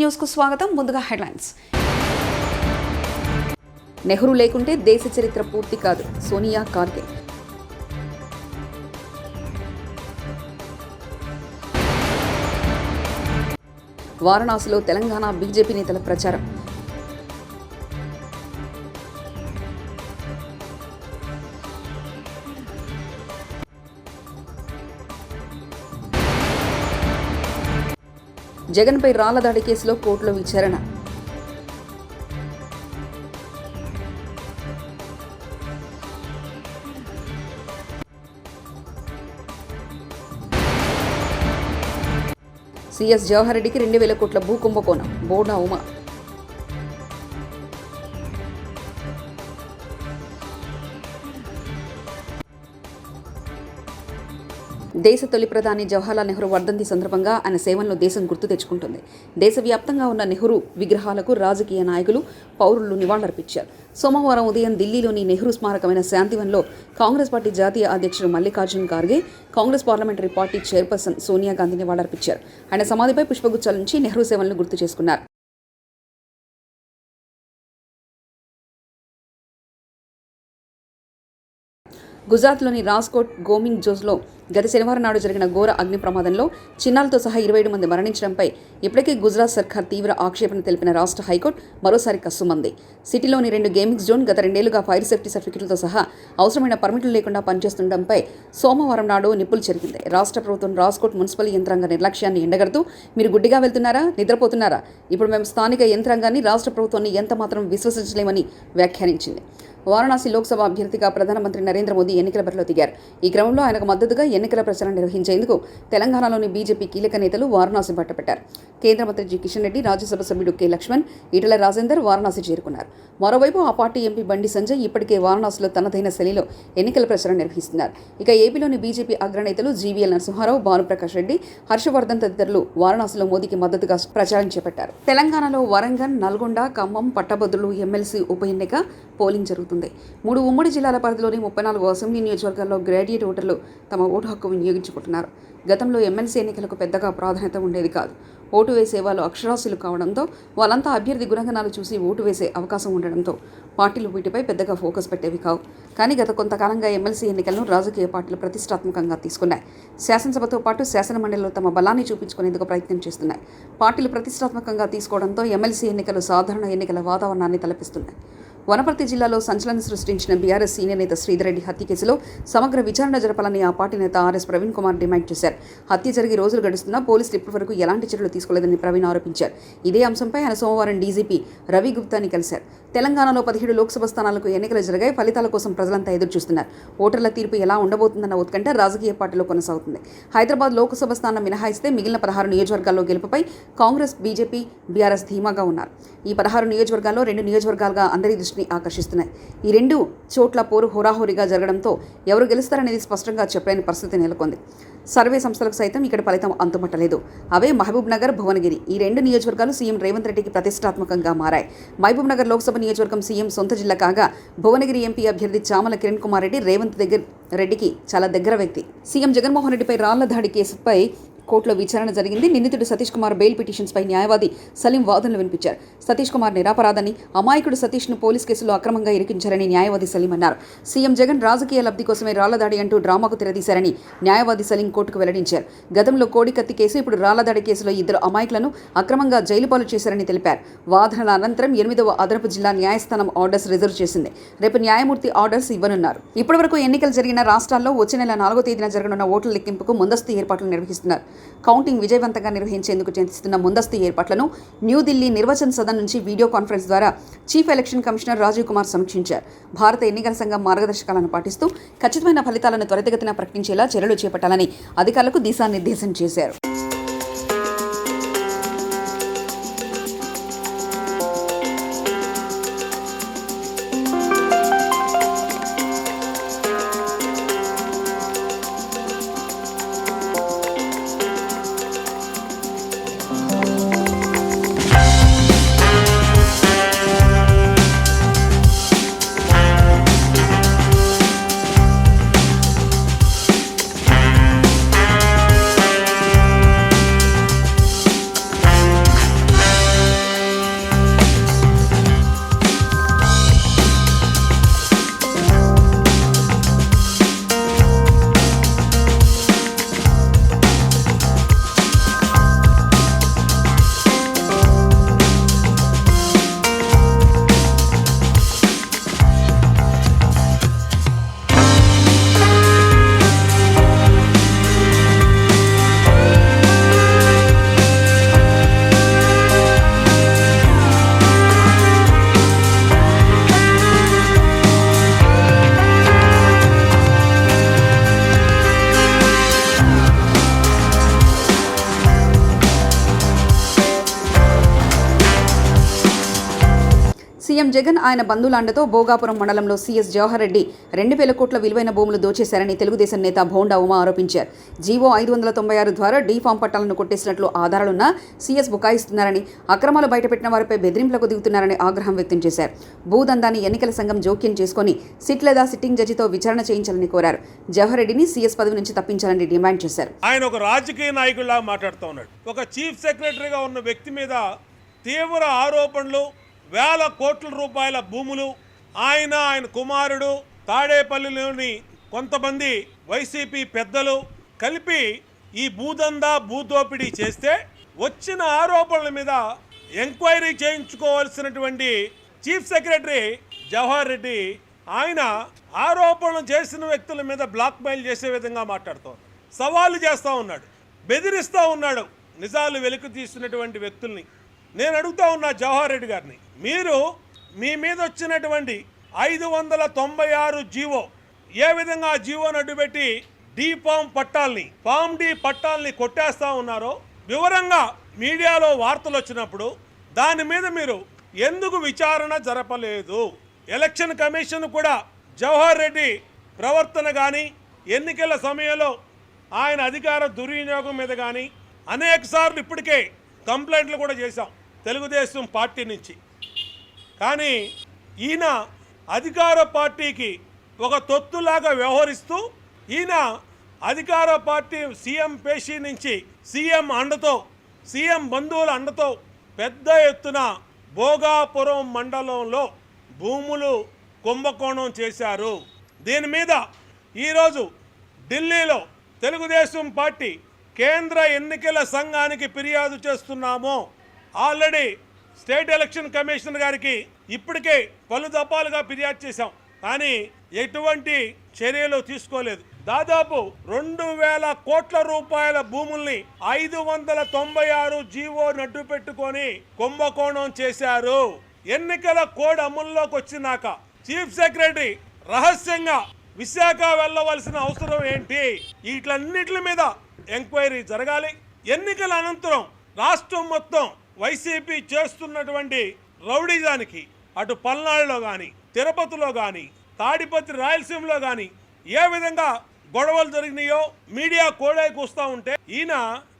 న్యూస్కు స్వాగతం. ముందుగా హెడ్లైన్స్. నెహ్రూ లేకుంటే దేశ చరిత్ర పూర్తి కాదు. సోనియా కార్గే వారణాసిలో తెలంగాణ బీజేపీ నేతల ప్రచారం. జగన్పై రాళ్ళ దాడి కేసులో కోర్టులో విచారణ. సిఎస్ జవహర్ రెడ్డికి రెండు వేల కోట్ల భూ కుంభకోణం బోర్డా ఉమా. దేశ తొలి ప్రధాని జవహర్లాల్ నెహ్రూ వర్ధంతి సందర్భంగా ఆయన సేవలను దేశం గుర్తు తెచ్చుకుంటుంది. దేశవ్యాప్తంగా ఉన్న నెహ్రూ విగ్రహాలకు రాజకీయ నాయకులు పౌరులు నివాళులర్పించారు. సోమవారం ఉదయం ఢిల్లీలోని నెహ్రూ స్మారకమైన శాంతివన్లో కాంగ్రెస్ పార్టీ జాతీయ అధ్యక్షుడు Mallikarjun Kharge Congress parliamentary party chairperson Sonia Gandhi నివాళులర్పించారు. ఆయన సమాధిపై పుష్పగుచ్చాల నుంచి నెహ్రూ సేవలను గుర్తు చేసుకున్నారు. గుజరాత్లోని రాజ్కోట్ గోమింగ్ జోస్లో గత శనివారం నాడు జరిగిన ఘోర అగ్ని ప్రమాదంలో చిన్నాలతో సహా ఇరవై ఏడు మంది మరణించడంపై ఇప్పటికే గుజరాత్ సర్కార్ తీవ్ర ఆక్షేపణ తెలిపిన రాష్ట్ర హైకోర్టు మరోసారి కస్సుమంది సిటీలోని రెండు గేమింగ్ జోన్ గత రెండేళ్ళుగా ఫైర్ సేఫ్టీ సర్టిఫికెట్లతో సహా అవసరమైన పర్మిట్లు లేకుండా పనిచేస్తుండడంపై సోమవారం నాడు నిప్పులు చెరిగింది. రాష్ట్ర ప్రభుత్వం రాజ్కోట్ మున్సిపల్ యంత్రాంగ నిర్లక్ష్యాన్ని ఎండగడుతూ మీరు గుడ్డిగా వెళ్తున్నారా? నిద్రపోతున్నారా? ఇప్పుడు మేము స్థానిక యంత్రాంగాన్ని రాష్ట్ర ప్రభుత్వాన్ని ఎంత మాత్రం విశ్వసించలేమని వ్యాఖ్యానించింది. వారణాసి లోక్సభ అభ్యర్థిగా ప్రధానమంత్రి నరేంద్ర మోదీ ఎన్నికల బరిలో దిగారు. ఈ క్రమంలో ఆయనకు మద్దతుగా ఎన్నికల ప్రచారం నిర్వహించేందుకు తెలంగాణలోని బీజేపీ కీలక నేతలు వారణాసి బట్టపెట్టారు కేంద్ర మంత్రి జి. కిషన్ రెడ్డి రాజ్యసభ సభ్యుడు కె. లక్ష్మణ్ ఈటల రాజేందర్ వారణాసి చేరుకున్నారు. మరోవైపు ఆ పార్టీ ఎంపీ బండి సంజయ్ ఇప్పటికే వారణాసిలో తనదైన శైలిలో ఎన్నికల ప్రచారం నిర్వహిస్తున్నారు. ఇక ఏపీలోని బీజేపీ అగ్రనేతలు జీవీఎల్ నరసింహారావు భానుప్రకాష్ రెడ్డి హర్షవర్ధన్ తదితరులు వారణాసిలో మోదీకి మద్దతుగా ప్రచారం చేపట్టారు. తెలంగాణలో వరంగల్ నల్గొండ ఖమ్మం పట్టభద్రులు ఎమ్మెల్సీ ఉప ఎన్నిక పోలింగ్ జరుగుతుంది. మూడు ఉమ్మడి జిల్లాల పరిధిలోని ముప్పై నాలుగు అసెంబ్లీ నియోజకవర్గాల్లో గ్రాడ్యుయేట్ ఓటర్లు తమ ఓటు హక్కు వినియోగించుకుంటున్నారు. గతంలో ఎమ్మెల్సీ ఎన్నికలకు పెద్దగా ప్రాధాన్యత ఉండేది కాదు. ఓటు వేసే వాళ్ళు అక్షరాస్యులు కావడంతో వాళ్ళంతా అభ్యర్థి గుణగణాలు చూసి ఓటు వేసే అవకాశం ఉండడంతో పార్టీలు వీటిపై పెద్దగా ఫోకస్ పెట్టేవి కావు. కానీ గత కొంతకాలంగా ఎమ్మెల్సీ ఎన్నికలను రాజకీయ పార్టీలు ప్రతిష్టాత్మకంగా తీసుకున్నాయి. శాసనసభతో పాటు శాసనమండలిలో తమ బలాన్ని చూపించుకునేందుకు ప్రయత్నం చేస్తున్నాయి. పార్టీలు ప్రతిష్టాత్మకంగా తీసుకోవడంతో ఎమ్మెల్సీ ఎన్నికలు సాధారణ ఎన్నికల వాతావరణాన్ని తలపిస్తున్నాయి. వనపర్తి జిల్లాలో సంచలనం సృష్టించిన బీఆర్ఎస్ సీనియర్ నేత శ్రీధరెడ్డి హత్య కేసులో సమగ్ర విచారణ జరపాలని ఆ పార్టీ నేత ఆర్ఎస్ ప్రవీణ్ కుమార్ డిమాండ్ చేశారు. హత్య జరిగి రోజులు గడుస్తున్నా పోలీసులు ఇప్పటివరకు ఎలాంటి చర్యలు తీసుకోలేదని ప్రవీణ్ ఆరోపించారు. ఇదే అంశంపై ఆయన సోమవారం డీజీపీ రవి గుప్తాని కలిశారు. తెలంగాణలో పదిహేడు లోక్సభ స్థానాలకు ఎన్నికలు జరిగాయి. ఫలితాల కోసం ప్రజలంతా ఎదురు చూస్తున్నారు ఓటర్ల తీర్పు ఎలా ఉండబోతుందన్న ఉత్కంఠ రాజకీయ పార్టీలో కొనసాగుతుంది. హైదరాబాద్ లోక్సభ స్థానం మినహాయిస్తే మిగిలిన పదహారు నియోజకవర్గాల్లో గెలుపుపై కాంగ్రెస్ బీజేపీ బీఆర్ఎస్ ధీమాగా ఉన్నారు. ఈ పదహారు నియోజకవర్గాల్లో రెండు నియోజకవర్గాలుగా అందరి దృష్టిని ఆకర్షిస్తున్నాయి. ఈ రెండు చోట్ల పోరు హోరాహోరీగా జరగడంతో ఎవరు గెలుస్తారనేది స్పష్టంగా చెప్పలేని పరిస్థితి నెలకొంది. సర్వే సంస్థలకు సైతం ఇక్కడ ఫలితం అంతుమట్టలేదు అవే మహబూబ్ నగర్ భువనగిరి ఈ రెండు నియోజకవర్గాలు సీఎం రేవంత్ రెడ్డికి ప్రతిష్టాత్మకంగా మారాయి. మహబూబ్ నగర్ లోక్సభ నియోజకవర్గం సీఎం సొంత జిల్లా కాగా భువనగిరి ఎంపీ అభ్యర్థి చామల కిరణ్ కుమార్ రెడ్డి రేవంత్ దగ్గర రెడ్డికి చాలా దగ్గర వ్యక్తి. సీఎం జగన్మోహన్ రెడ్డిపై రాళ్ళ దాడి కేసుపై కోర్టులో విచారణ జరిగింది. నిందితుడు సతీష్ కుమార్ బెయిల్ పిటిషన్స్పై న్యాయవాది సలీం వాదనలు వినిపించారు. సతీష్ కుమార్ నిరాపరాధని అమాయకుడు సతీష్ను పోలీస్ కేసులో అక్రమంగా ఇరికించారని న్యాయవాది సలీం అన్నారు. సీఎం జగన్ రాజకీయ లబ్ధి కోసమే రాళ్ళదాడి అంటూ డ్రామాకు తెరదీశారని న్యాయవాది సలీం కోర్టుకు వెల్లడించారు. గతంలో కోడికత్తి కేసు ఇప్పుడు రాళ్ళదాడి కేసులో ఇద్దరు అమాయకులను అక్రమంగా జైలు పాలు చేశారని తెలిపారు. వాదనల అనంతరం ఎనిమిదవ అదనపు జిల్లా న్యాయస్థానం ఆర్డర్స్ రిజర్వ్ చేసింది. రేపు న్యాయమూర్తి ఆర్డర్స్ ఇవ్వనున్నారు. ఇప్పటివరకు ఎన్నికలు జరిగిన రాష్ట్రాల్లో వచ్చే నెల నాలుగో తేదీన జరగనున్న ఓట్ల లెక్కింపుకు ముందస్తు ఏర్పాట్లు నిర్వహిస్తున్నారు. కౌంటింగ్ విజయవంతంగా నిర్వహించేందుకు చేస్తున్న ముందస్తు ఏర్పాట్లను న్యూఢిల్లీ నిర్వచన్ సదన్ నుంచి వీడియో కాన్ఫరెన్స్ ద్వారా chief election commissioner Rajiv Kumar సమీక్షించారు. భారత ఎన్నికల సంఘం మార్గదర్శకాలను పాటిస్తూ ఖచ్చితమైన ఫలితాలను త్వరితగతిన ప్రకటించేలా చర్యలు చేపట్టాలని అధికారులకు దిశానిర్దేశం చేశారు. సీఎం జగన్ ఆయన బంధువులాండతో భోగాపురం మండలంలో సీఎస్ జవహర్ రెడ్డి రెండు వేల కోట్ల విలువైన భూములు దోచేశారని తెలుగుదేశం నేత భోండా ఉమా ఆరోపించారు. జీవో ఐదు వందల తొంభై ఆరు ద్వారా డీఫామ్ పట్టాలను కొట్టేసినట్లు ఆధారాలున్నా సీఎస్ బుకాయిస్తున్నారని అక్రమాలు బయటపెట్టిన వారిపై బెదిరింపులకు దిగుతున్నారని ఆగ్రహం వ్యక్తం చేశారు. భూదందాన్ని ఎన్నికల సంఘం జోక్యం చేసుకుని సిట్ లేదా సిట్టింగ్ జడ్జితో విచారణ చేయించాలని కోరారు. జవహర్ రెడ్డిని సీఎస్ పదవి నుంచి తప్పించాలని డిమాండ్ చేశారు. ఆయన ఒక రాజకీయ నాయకుడిలా మాట్లాడుతూ ఉన్నాడు. ఒక చీఫ్ సెక్రటరీగా ఉన్న వ్యక్తి మీద తీవ్ర ఆరోపణలు వేల కోట్ల రూపాయల భూములు ఆయన ఆయన కుమారుడు తాడేపల్లిలోని కొంతమంది వైసీపీ పెద్దలు కలిపి ఈ భూదందా భూదోపిడీ చేస్తే వచ్చిన ఆరోపణల మీద ఎంక్వైరీ చేయించుకోవాల్సినటువంటి చీఫ్ సెక్రటరీ జవహర్ రెడ్డి ఆయన ఆరోపణలు చేసిన వ్యక్తుల మీద బ్లాక్మెయిల్ చేసే విధంగా మాట్లాడుతూ సవాలు చేస్తూ ఉన్నాడు బెదిరిస్తూ ఉన్నాడు నిజాలు వెలుకు తీసినటువంటి వ్యక్తుల్ని. నేను అడుగుతా ఉన్నా జవహర్ రెడ్డి గారిని. మీరు మీ మీద వచ్చినటువంటి ఐదు వందల తొంభై ఆరు జీవో ఏ విధంగా ఆ జీవోను అడ్డుపెట్టి డి పామ్ పట్టాల్ని పామ్ డి పట్టాల్ని కొట్టేస్తా ఉన్నారో వివరంగా మీడియాలో వార్తలు వచ్చినప్పుడు దాని మీద మీరు ఎందుకు విచారణ జరపలేదు? ఎలక్షన్ కమిషన్ కూడా జవహర్ రెడ్డి ప్రవర్తన కానీ ఎన్నికల సమయంలో ఆయన అధికార దుర్వినియోగం మీద కానీ అనేక సార్లు ఇప్పటికే కంప్లైంట్లు కూడా చేశాం. తెలుగుదేశం పార్టీ నుంచి. కానీ ఈయన అధికార పార్టీకి ఒక తొత్తులాగా వ్యవహరిస్తూ ఈయన అధికార పార్టీ సీఎం పేషీ నుంచి సీఎం అండతో సీఎం బంధువుల అండతో పెద్ద ఎత్తున భోగాపురం మండలంలో భూములు కుంభకోణం చేశారు. దీని మీద ఈరోజు ఢిల్లీలో తెలుగుదేశం పార్టీ కేంద్ర ఎన్నికల సంఘానికి ఫిర్యాదు చేస్తున్నాము. ఆల్రెడీ స్టేట్ ఎలక్షన్ కమిషనర్ గారికి ఇప్పటికే పలు దఫాలుగా ఫిర్యాదు చేశాం. కానీ ఎటువంటి చర్యలు తీసుకోలేదు. దాదాపు రెండు వేల కోట్ల రూపాయల భూముల్ని ఐదు వందల తొంభై ఆరు జీవో నడ్డు పెట్టుకొని కుంభకోణం చేశారు. ఎన్నికల కోడ్ అమల్లోకి వచ్చినాక చీఫ్ సెక్రటరీ రహస్యంగా విశాఖ వెళ్ళవలసిన అవసరం ఏంటి? వీటన్నిటి మీద ఎంక్వైరీ జరగాలి. ఎన్నికల అనంతరం రాష్ట్రం మొత్తం వైసీపీ చేస్తున్నటువంటి రౌడీజానికి అటు పల్నాడులో కానీ తిరుపతిలో కానీ తాడిపత్రి రాయలసీమలో కానీ ఏ విధంగా గొడవలు జరిగినాయో మీడియా కోడే వస్తూ ఉంటే ఈయన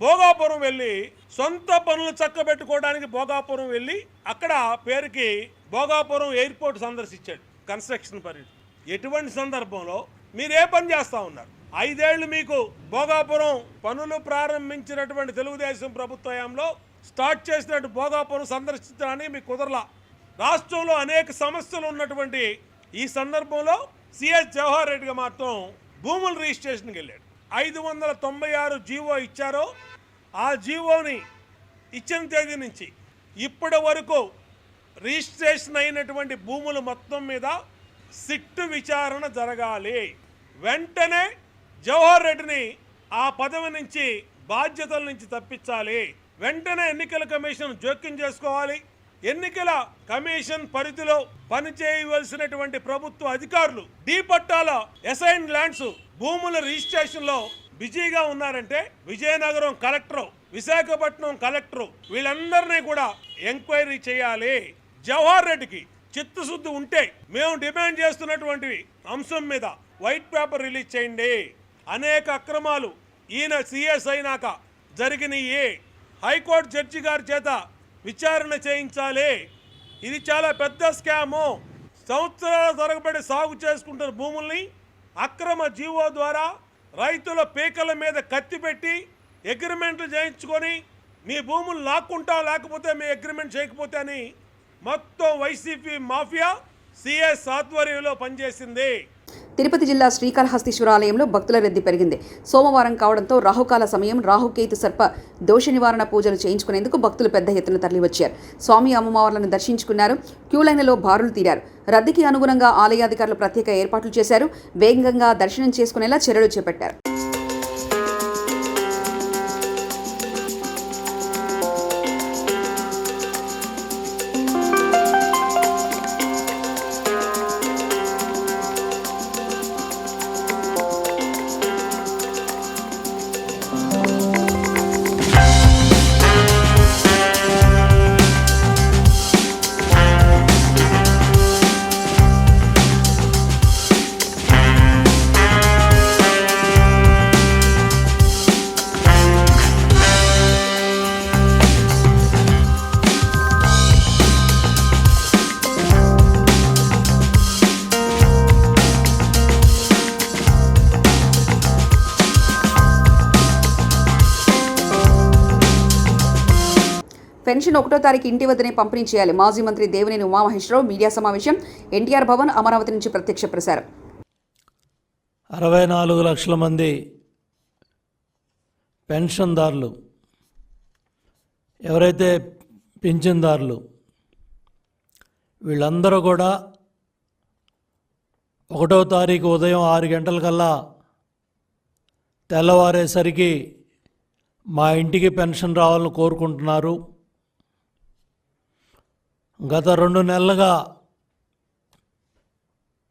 భోగాపురం వెళ్ళి సొంత పనులు చక్కబెట్టుకోవడానికి భోగాపురం వెళ్ళి అక్కడ పేరుకి భోగాపురం ఎయిర్పోర్ట్ సందర్శించాడు కన్స్ట్రక్షన్ పర్యటన. ఎటువంటి సందర్భంలో మీరు ఏ పని చేస్తూ ఉన్నారు? ఐదేళ్ళు మీకు భోగాపురం పనులు ప్రారంభించినటువంటి తెలుగుదేశం ప్రభుత్వ హయాంలో స్టార్ట్ చేసినట్టు భోగాపురం సందర్శించడానికి మీకు కుదరలా. రాష్ట్రంలో అనేక సమస్యలు ఉన్నటువంటి ఈ సందర్భంలో సిఎస్ జవహర్ రెడ్డిగా మాత్రం భూముల రిజిస్ట్రేషన్కి వెళ్ళాడు. ఐదు వందల తొంభై ఆరు జీవో ఇచ్చారో ఆ జీవోని ఇచ్చిన తేదీ నుంచి ఇప్పటి వరకు రిజిస్ట్రేషన్ అయినటువంటి భూములు మొత్తం మీద సిట్టు విచారణ జరగాలి. వెంటనే జవహర్ రెడ్డిని ఆ పదవి నుంచి బాధ్యతల నుంచి తప్పించాలి. వెంటనే ఎన్నికల కమిషన్ జోక్యం చేసుకోవాలి. ఎన్నికల కమిషన్ పరిధిలో పనిచేయవలసినటువంటి ప్రభుత్వ అధికారులు డీ పట్టాల అసైన్ ల్యాండ్స్ భూముల రిజిస్ట్రేషన్లో బిజీగా ఉన్నారంటే విజయనగరం కలెక్టర్ విశాఖపట్నం కలెక్టర్ వీళ్ళందరినీ కూడా ఎంక్వైరీ చేయాలి. జవహర్ రెడ్డికి చిత్తశుద్ధి ఉంటే మేము డిమాండ్ చేస్తున్నటువంటి అంశం మీద వైట్ పేపర్ రిలీజ్ చేయండి. అనేక అక్రమాలు ఈయన సిఎస్ అయినాక జరిగినాయి. హైకోర్టు జడ్జి గారి చేత విచారణ చేయించాలి. ఇది చాలా పెద్ద స్కాము. సంవత్సరాల తరగబడి సాగు చేసుకుంటున్న భూముల్ని అక్రమ జీవో ద్వారా రైతుల పీకల మీద కత్తి పెట్టి అగ్రిమెంట్లు చేయించుకొని మీ భూములు లాక్కుంటా లేకపోతే మీ అగ్రిమెంట్ చేయకపోతే అని మొత్తం వైసీపీ మాఫియా సిఎస్ ఆధ్వర్యంలో పనిచేసింది. తిరుపతి జిల్లా శ్రీకాళహస్తీశ్వర ఆలయంలో భక్తుల రద్దీ పెరిగింది. సోమవారం కావడంతో రాహుకాల సమయం రాహుకేతు సర్ప దోష నివారణ పూజలు చేయించుకునేందుకు భక్తులు పెద్ద ఎత్తున తరలివచ్చారు. స్వామి అమ్మవార్లను దర్శించుకున్నారు. క్యూ లైన్లలో బారులు తీరారు. రద్దీకి అనుగుణంగా ఆలయాధికారులు ప్రత్యేక ఏర్పాట్లు చేశారు. వేగంగా దర్శనం చేసుకునేలా చర్యలు చేపట్టారు. పెన్షన్ ఒకటో తారీఖు ఇంటి వద్దనే పంపిణీ చేయాలి మాజీ మంత్రి దేవినేని ఉమామహేశ్వరరావు మీడియా సమావేశం ఎన్టీఆర్ భవన్ అమరావతి నుంచి ప్రత్యక్ష ప్రసారం. అరవై నాలుగు లక్షల మంది పెన్షన్దారులు ఎవరైతే పింఛన్దారులు వీళ్ళందరూ కూడా ఒకటో తారీఖు ఉదయం ఆరు గంటలకల్లా తెల్లవారేసరికి మా ఇంటికి పెన్షన్ రావాలని కోరుకుంటున్నారు. గత రెండు నెలలుగా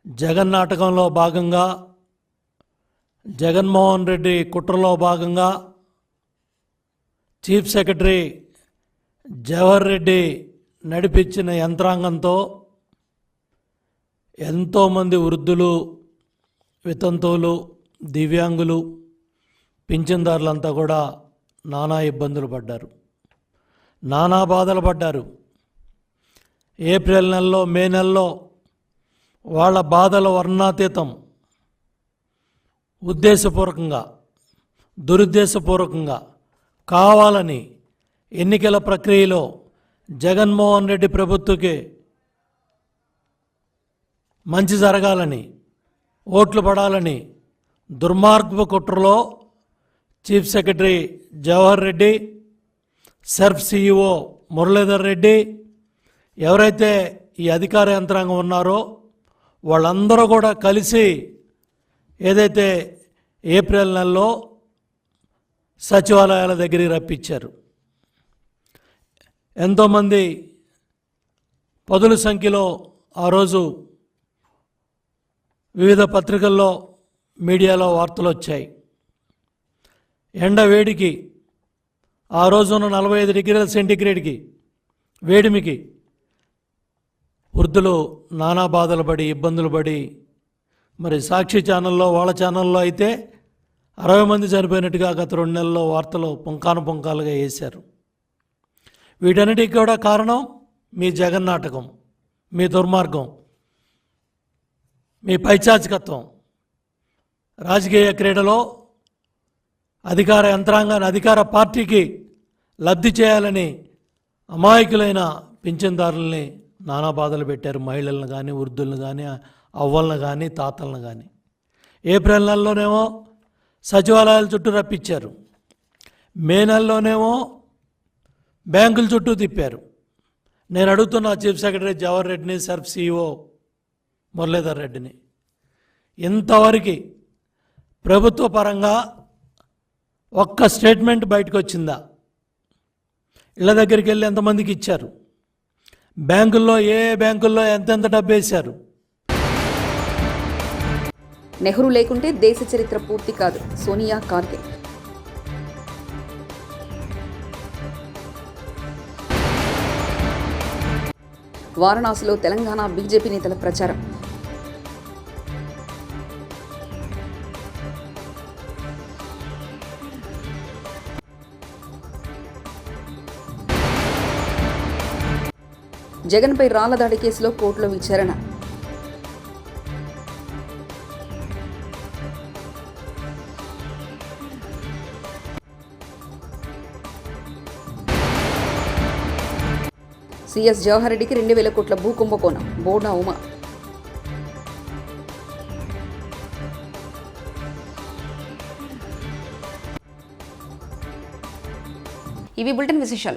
జగన్ నాటకంలో భాగంగా జగన్మోహన్ రెడ్డి కుట్రలో భాగంగా చీఫ్ సెక్రటరీ జవహర్ రెడ్డి నడిపించిన యంత్రాంగంతో ఎంతోమంది వృద్ధులు వితంతువులు దివ్యాంగులు పింఛన్దారులంతా కూడా నానా ఇబ్బందులు పడ్డారు. నానా బాధలు పడ్డారు. ఏప్రిల్ నెలలో మే నెలలో వాళ్ళ బాధల వర్ణాతీతం. ఉద్దేశపూర్వకంగా దురుద్దేశపూర్వకంగా కావాలని ఎన్నికల ప్రక్రియలో జగన్మోహన్ రెడ్డి ప్రభుత్వకి మంచి జరగాలని ఓట్లు పడాలని దుర్మార్గపు కుట్రలో chief secretary Jawahar Reddy SERP CEO Muralidhar Reddy ఎవరైతే ఈ అధికార యంత్రాంగం ఉన్నారో వాళ్ళందరూ కూడా కలిసి ఏదైతే ఏప్రిల్ నెలలో సచివాలయాల దగ్గరికి రప్పించారు. ఎంతోమంది పదుల సంఖ్యలో ఆ రోజు వివిధ పత్రికల్లో మీడియాలో వార్తలు వచ్చాయి. ఎండ వేడికి ఆ రోజున నలభై ఐదు డిగ్రీల సెంటిగ్రేడ్కి వేడిమికి వృద్ధులు నానా బాధలు పడి ఇబ్బందులు పడి మరి సాక్షి ఛానల్లో వాళ్ళ ఛానల్లో అయితే అరవై మంది చనిపోయినట్టుగా గత రెండు నెలల్లో వార్తలు పుంకాను పుంకాలుగా వేశారు. వీటన్నిటికి కూడా కారణం మీ జగన్నాటకం మీ దుర్మార్గం మీ పైచాచికత్వం. రాజకీయ క్రీడలో అధికార యంత్రాంగాన్ని అధికార పార్టీకి లబ్ధి చేయాలని అమాయకులైన పింఛన్దారుల్ని నానా బాధలు పెట్టారు మహిళలను కానీ వృద్ధులను కానీ అవ్వలను కానీ తాతలను కానీ ఏప్రిల్ నెలలోనేమో సచివాలయాల చుట్టూ రప్పించారు. మే నెలలోనేమో బ్యాంకుల చుట్టూ తిప్పారు. నేను అడుగుతున్నా చీఫ్ సెక్రటరీ జవహర్ రెడ్డిని సర్ఫ్ సిఇఓ మురళీధర్ రెడ్డిని. ఇంతవరకు ప్రభుత్వ పరంగా ఒక్క స్టేట్మెంట్ బయటకు వచ్చిందా ఇళ్ళ దగ్గరికి వెళ్ళి ఎంతమందికి ఇచ్చారు? బ్యాంకుల్లో ఏ బ్యాంకుల్లో ఎంతెంత డబ్బు వేశారు? నెహ్రూ లేకుంటే దేశ చరిత్ర పూర్తి కాదు. సోనియా కార్గే వారణాసిలో తెలంగాణ బీజేపీ నేతల ప్రచారం. జగన్పై రాళ్ళ దాడి కేసులో కోర్టులో విచారణ. సిఎస్ జవహర్ రెడ్డికి రెండు వేల కోట్ల భూ కుంభకోణం బోడా ఉమా. ఇవి బులెటిన్ విశేషాలు.